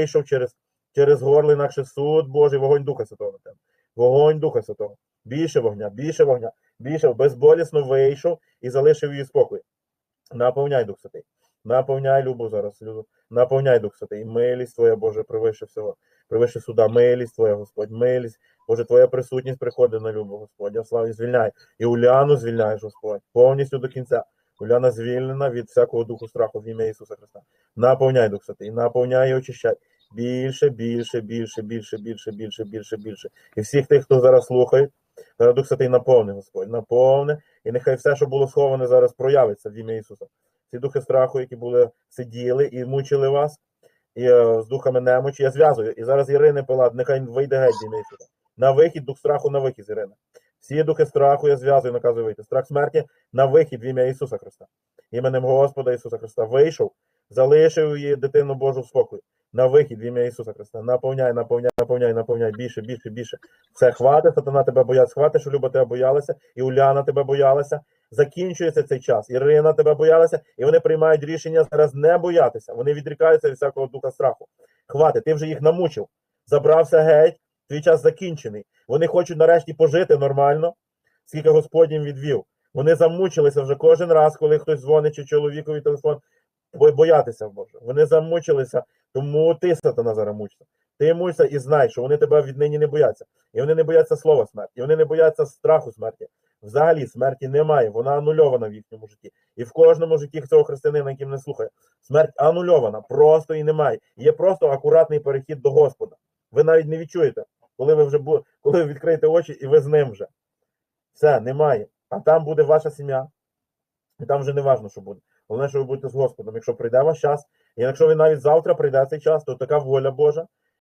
вийшов через, через горло, інакше суд Божий, вогонь Духа Святого тебе. Вогонь Духа Святого. Більше вогня, більше вогня, більше безболісно вийшов і залишив її спокій. Наповняй Дух Святий. Наповняй любов зараз. Любов. Наповняй Дух Святий. Милість Твоя, Боже, превише всього. Превише суда. Милість Твоя, Господь. Милість. Боже, Твоя присутність приходить на любов, Господь. Я славі, звільняй. І Уляну звільняєш, Господь. Повністю до кінця. Уляна звільнена від всякого духу страху в ім'я Ісуса Христа. Наповняй Дух Святий. Наповняй і очищай. Більше, більше, більше, більше, більше, більше, більше, більше. І всіх тих, хто зараз слухає, Дух Святий наповни, Господь, наповни, і нехай все, що було сховане, зараз проявиться в ім'я Ісуса. Ці духи страху, які були сиділи і мучили вас, і е, з духами немочі, я зв'язую. І зараз Ірини Пилат, нехай вийде геть ім'я Ісуса. На вихід, дух страху на вихід, з Ірини. Всі духи страху я зв'язую, наказую вийти. Страх смерті на вихід в ім'я Ісуса Христа. Іменем Господа Ісуса Христа вийшов, залишив її дитину Божу в спокій. На вихід в ім'я Ісуса Христа. Наповняй, наповняй, наповняй, наповняй більше, більше, більше. Все хватить, сатана тебе бояться, хватить, що Люба тебе боялася, і Уляна тебе боялася. Закінчується цей час. Ірина тебе боялася, і вони приймають рішення зараз не боятися. Вони відрікаються від всякого духа страху. Хватить, ти вже їх намучив. Забрався геть, твій час закінчений. Вони хочуть нарешті пожити нормально, скільки Господь їм відвів. Вони замучилися вже кожен раз, коли хтось дзвонить чи чоловікові телефон, бо- боятися Боже. Вони замучилися, тому ти сатана зараз мучиться. Ти мучся і знай, що вони тебе віднині не бояться. І вони не бояться слова смерті, і вони не бояться страху смерті. Взагалі смерті немає, вона анульована в їхньому житті. І в кожному житті цього християнина, яким не слухає, смерть анульована, просто і немає. Є просто акуратний перехід до Господа. Ви навіть не відчуєте, коли ви вже бу... коли ви відкриєте очі і ви з ним вже. Все, немає. А там буде ваша сім'я. І там вже не важно, що буде. Головне, що ви будете з Господом. Якщо прийде ваш час, і якщо ви навіть завтра прийде цей час, то така воля Божа,